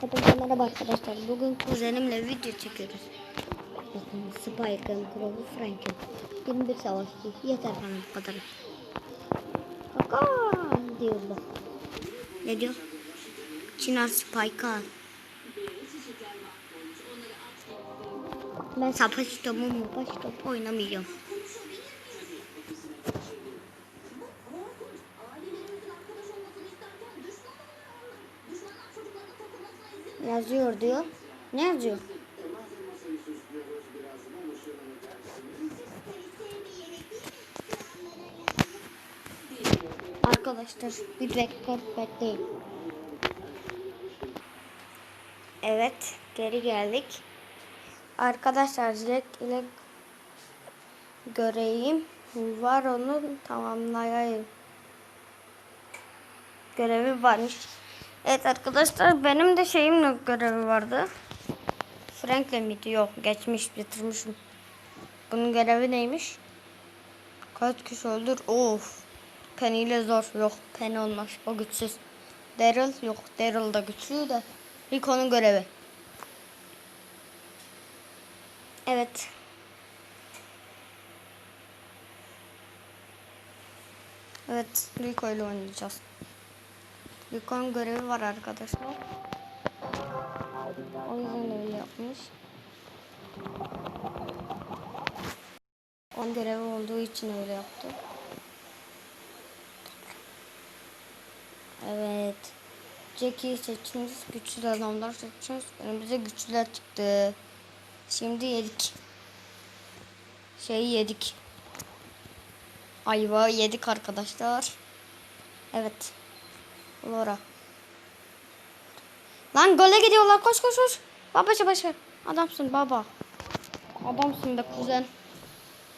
Hepinize merhaba arkadaşlar. Bugün kuzenimle video çekiyoruz. Bakın Spike'ın, Crow'u, Frank'in. 21 savaşçı. Yeter bana bu kadar. Kaka diyorlar. Ne diyor? Çınar Spike'a. Ben savaş topu mu baş topu oynamayacağım. Yazıyor diyor. Ne yazıyor? Arkadaşlar bir dakika bekleyin. Evet geri geldik. Arkadaşlar Jack ile göreyim. Var onu tamamlayayım. Görevi varmış. Evet arkadaşlar benim de şeyimle görevi vardı. Frank'le miydi? Yok geçmiş bitirmişim. Bunun görevi neymiş? Kaç kişi öldür? Of. Penny ile zor. Yok Penny olmaz. O güçsüz. Daryl yok. Daryl da güçlü de. Rico'nun görevi. Evet. Evet Rico ile oynayacağız. Rico'nun görevi var arkadaşlar. O yüzden öyle yapmış. Onun görevi olduğu için öyle yaptı. Evet. Jackie'yi seçtiniz. Güçlü adamlar seçtiniz. Önümüze güçlüler çıktı. Şimdi yedik. Şeyi yedik. Ayva yedik arkadaşlar. Evet. Laura. Lan gole gidiyorlar. Koş koş koş. Baba başa. Adamsın baba. Adamsın be kuzen.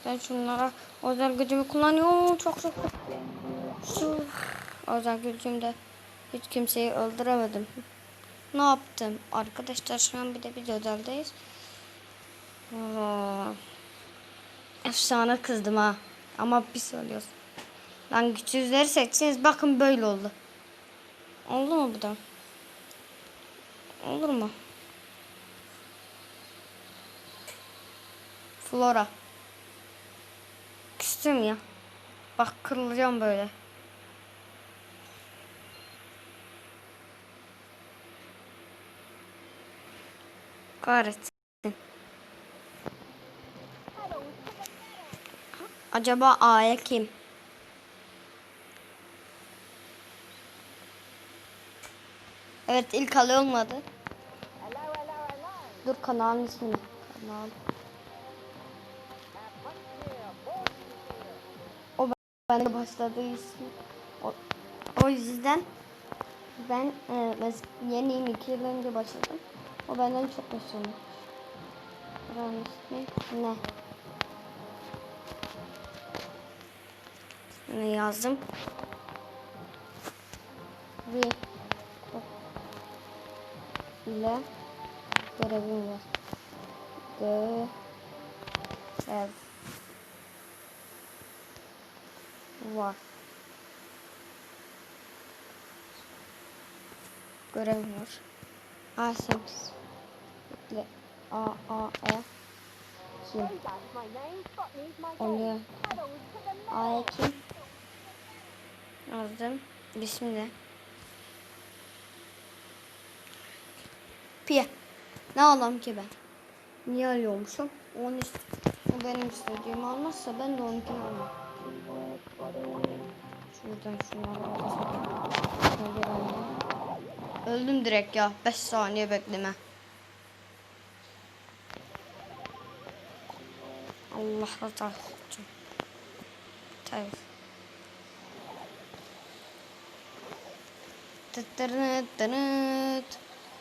Ben şunlara özel gücümü kullanıyorum. Çok çok. Şu özel gücümde hiç kimseyi öldüremedim. Ne yaptım? Arkadaşlar şu an bir de biz özeldeyiz. Efsane kızdım ha. Ama bir söylüyorsun. Lan güçsüzleri seçseniz bakın böyle oldu. Oldu mu bu da? Olur mu? Flora. Küstüm ya. Bak kırılacağım böyle. Kahretsin. Acaba A'ya kim? Evet ilk alay olmadı. Dur kanalın ismini. Kanal. O bende başladığı ismi. O, o yüzden ben e, yeniyim iki yıl önce başladım. O benden çok hoşlanmış. Buranın ismi ne? Ne yazdım? Bir ile görevim var. Görev var. Görev var. A sekiz. Bekle. A A E. Kim? Onu A kim? Yazdım. Bismillah. Piye. Ne alam ki ben? Niye alıyormuşum? Onu ist o benim istediğimi almazsa ben de onunkini almam. Şuradan şunları. Öldüm direkt ya. 5 saniye bekleme. Allah razı olsun. Tabii. Tıttırıt tırıt.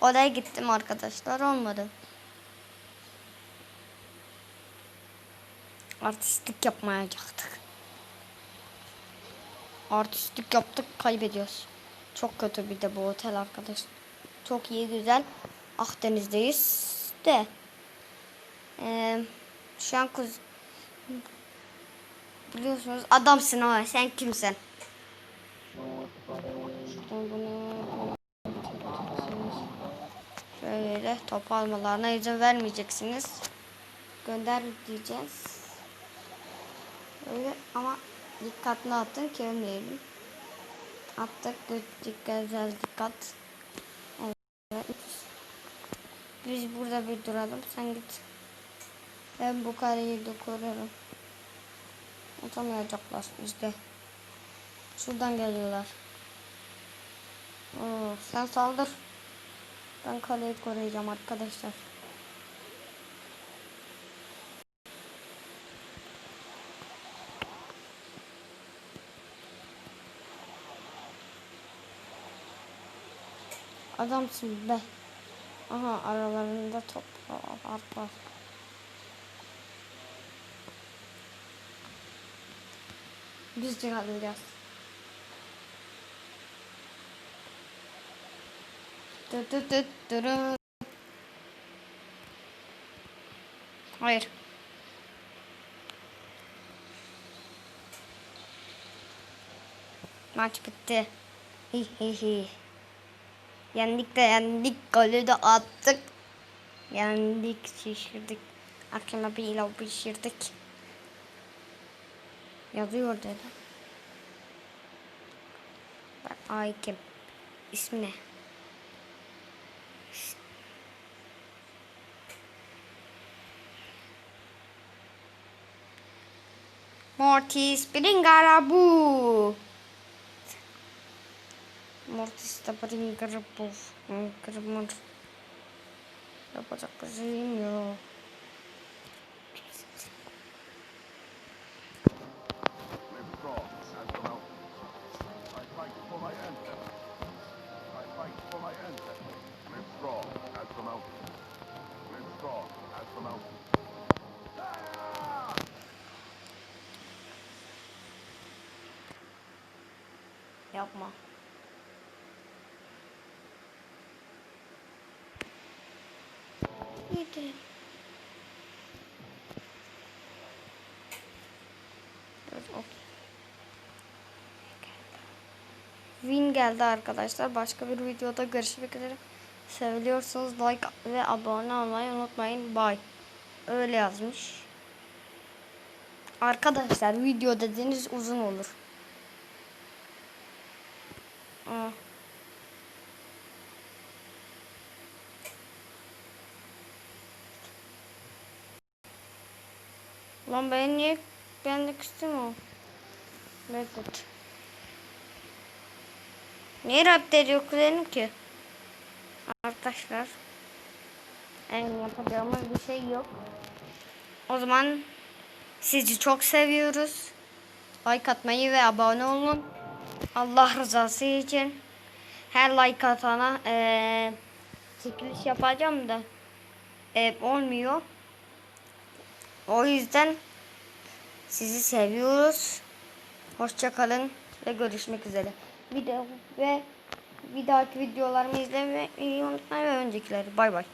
Oraya gittim arkadaşlar olmadı. Artistlik yapmayacaktık. Artistlik yaptık kaybediyoruz. Çok kötü bir de bu otel arkadaş. Çok iyi güzel. Akdeniz'deyiz de. Ee, şu an kuz... Biliyorsunuz adamsın ama sen kimsin? Şöyle top almalarına izin vermeyeceksiniz. Gönder diyeceğiz. Öyle ama dikkatli atın ki ölmeyelim. Attık dikkat dikkat. Evet. Biz burada bir duralım. Sen git. Ben bu kareyi de korurum. Atamayacaklar bizde. Şuradan geliyorlar. Oo, sen saldır. Ben kaleyi koruyacağım arkadaşlar. Adamsın be. Aha aralarında top var var. Biz de alacağız. Hayır. Maç bitti. Hi hi hi. Yendik de yendik. Golü de attık. Yendik, şişirdik. Akşama bir ilav pişirdik. Yazıyor dedi. Bak ay kim? İsmi ne? Mortis piringga labu. Mortis tak piringga rebus. Ngger mun. Dapat sak yo. Yapma. Ok. Win geldi arkadaşlar. Başka bir videoda görüşmek üzere. Seviyorsanız like ve abone olmayı unutmayın. Bye. Öyle yazmış. Arkadaşlar video dediğiniz uzun olur. Aa. Lan ben niye ben de küstüm o. Reddet. Niye rap ediyor kuzenim ki? Arkadaşlar. En yapacağımız bir şey yok. O zaman sizi çok seviyoruz. Like atmayı ve abone olun. Allah rızası için her like atana eee çekiliş yapacağım da e, olmuyor. O yüzden sizi seviyoruz. Hoşça kalın ve görüşmek üzere. Video ve bir dahaki videolarımı izlemeyi unutmayın ve öncekileri. Bay bay.